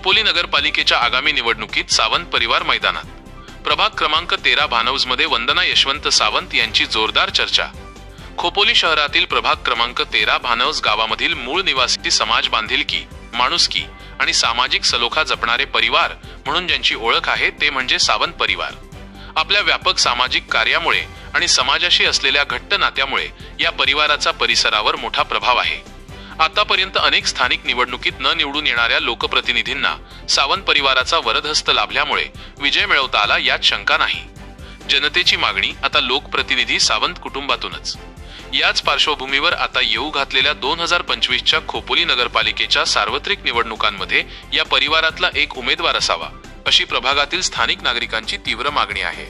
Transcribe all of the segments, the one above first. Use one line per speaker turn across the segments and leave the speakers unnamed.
खोपोली नगरपालिकेच्या आगामी निवडणुकीत सावंत परिवार मैदानात. प्रभाग क्रमांक तेरा भानौजमध्ये वंदना यशवंत सावंत यांची जोरदार चर्चा. खोपोली शहरातील प्रभाग क्रमांक तेरा भानौज गावामधील मूळ निवासी समाज बांधिलकी माणुसकी आणि सामाजिक सलोखा जपणारे परिवार म्हणून ज्यांची ओळख आहे ते म्हणजे सावंत परिवार. आपल्या व्यापक सामाजिक कार्यामुळे आणि समाजाशी असलेल्या घट्ट नात्यामुळे या परिवाराचा परिसरावर मोठा प्रभाव आहे. आतापर्यंत अनेक स्थानिक निवडणुकीत न निवडून येणाऱ्या लोकप्रतिनिधींना सावंत परिवाराचा वरदहस्त लाभल्यामुळे विजय मिळवता आला यात शंका नाही. जनतेची मागणी आता लोकप्रतिनिधी सावंत कुटुंबातूनच. याच पार्श्वभूमीवर आता येऊ घातलेल्या दोन हजार पंचवीसच्या खोपोली नगरपालिकेच्या सार्वत्रिक निवडणुकांमध्ये या परिवारातला एक उमेदवार असावा अशी प्रभागातील स्थानिक नागरिकांची तीव्र मागणी आहे.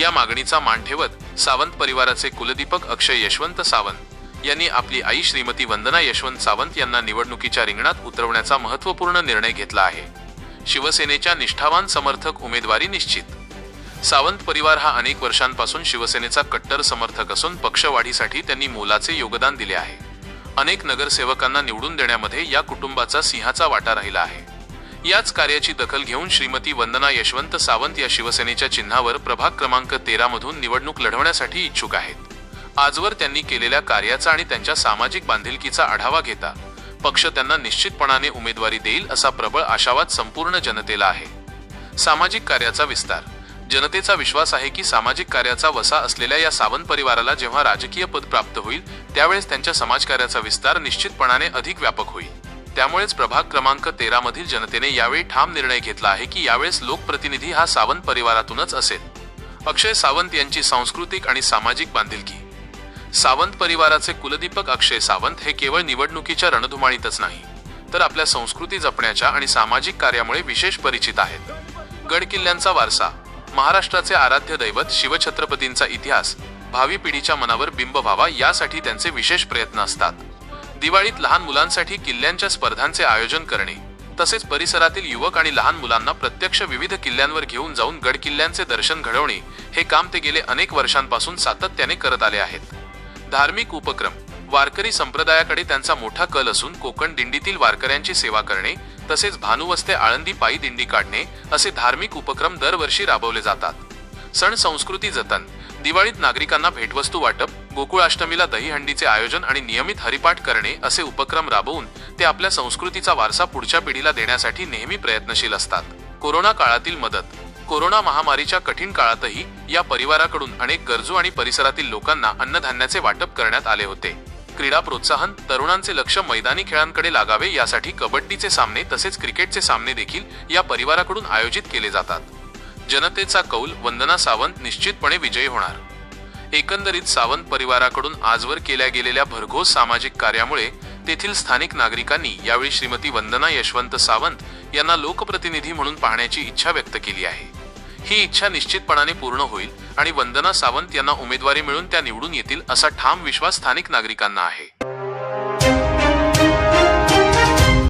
या मागणीचा मान ठेवत सावंत परिवाराचे कुलदीपक अक्षय यशवंत सावंत यांनी आपली आई श्रीमती वंदना यशवंत सावंत यांना निवडणुकीच्या रिंगणात उतरवण्याचा महत्त्वपूर्ण निर्णय घेतला आहे. शिवसेनेच्या निष्ठावान समर्थक उमेदवारी निश्चित. सावंत परिवार हा अनेक वर्षांपासून शिवसेनेचा कट्टर समर्थक असून पक्षवाढीसाठी त्यांनी मोलाचे योगदान दिले आहे. अनेक नगरसेवकांना निवडून देण्यामध्ये या कुटुंबाचा सिंहाचा वाटा राहिला आहे. याच कार्याची दखल घेऊन श्रीमती वंदना यशवंत सावंत या शिवसेनेच्या चिन्हावर प्रभाग क्रमांक तेरा मधून निवडणूक लढवण्यासाठी इच्छुक आहेत. आजवर त्यांनी केलेल्या कार्याचा आणि त्यांच्या सामाजिक बांधिलकीचा आढावा घेता पक्ष त्यांना निश्चितपणाने उमेदवारी देईल असा प्रबळ आशावाद संपूर्ण जनतेला आहे. सामाजिक कार्याचा विस्तार. जनतेचा विश्वास आहे की सामाजिक कार्याचा वसा असलेल्या या सावंत परिवाराला जेव्हा राजकीय पद प्राप्त होईल त्यावेळेस त्यांच्या समाजकार्याचा विस्तार निश्चितपणाने अधिक व्यापक होईल. त्यामुळेच प्रभाग क्रमांक तेरा मधील जनतेने यावेळी ठाम निर्णय घेतला आहे की यावेळेस लोकप्रतिनिधी हा सावंत परिवारातूनच असेल. अक्षय सावंत यांची सांस्कृतिक आणि सामाजिक बांधिलकी. सावंत परिवाराचे कुलदीपक अक्षय सावंत हे केवळ निवडणुकीच्या रणधुमाळीतच नाही तर आपल्या संस्कृती जपण्याच्या आणि सामाजिक कार्यामुळे विशेष परिचित आहेत. गड किल्ल्यांचा वारसा महाराष्ट्राचे आराध्य दैवत शिवछत्रपतींचा इतिहास भावी पिढीच्या मनावर बिंब व्हावा यासाठी त्यांचे विशेष प्रयत्न असतात. दिवाळीत लहान मुलांसाठी किल्ल्यांच्या स्पर्धांचे आयोजन करणे तसेच परिसरातील युवक आणि लहान मुलांना प्रत्यक्ष विविध किल्ल्यांवर घेऊन जाऊन गड किल्ल्यांचे दर्शन घडवणे हे काम ते गेले अनेक वर्षांपासून सातत्याने करत आले आहेत. धार्मिक उपक्रम. वारकरी संप्रदायाकडे त्यांचा मोठा कल असून कोकण दिंडीतील वारकऱ्यांची सेवा करणे तसेच भानुवस्ते आळंदी पायी दिंडी काढणे असे धार्मिक उपक्रम दरवर्षी राबवले जातात. सण संस्कृती जतन. दिवाळीत नागरिकांना भेटवस्तू वाटप गोकुळाष्टमीला दहीहंडीचे आयोजन आणि नियमित हरिपाठ करणे असे उपक्रम राबवून ते आपल्या संस्कृतीचा वारसा पुढच्या पिढीला देण्यासाठी नेहमी प्रयत्नशील असतात. कोरोना काळातील मदत. कोरोना महामारीच्या कठीण काळातही या परिवाराकडून अनेक गरजू आणि परिसरातील लोकांना अन्नधान्याचे वाटप करण्यात आले होते. क्रीडा प्रोत्साहन तरुणांचे लक्ष मैदानी खेळांकडे लागावे यासाठी कबड्डीचे सामने तसेच क्रिकेटचे सामने देखील या परिवाराकडून आयोजित केले जातात. जनतेचा कौल वंदना सावंत निश्चितपणे विजयी होणार. एकंदरीत सावंत परिवाराकडून आजवर केल्या गेलेल्या भरघोस सामाजिक कार्यामुळे तेथील स्थानिक नागरिकांनी यावेळी श्रीमती वंदना यशवंत सावंत यांना लोकप्रतिनिधी म्हणून पाहण्याची इच्छा व्यक्त केली आहे. ही इच्छा निश्चितपणाने पूर्ण होईल आणि वंदना सावंत यांना उमेदवारी मिळून त्या निवडून येतील असा ठाम विश्वास स्थानिक नागरिकांना आहे.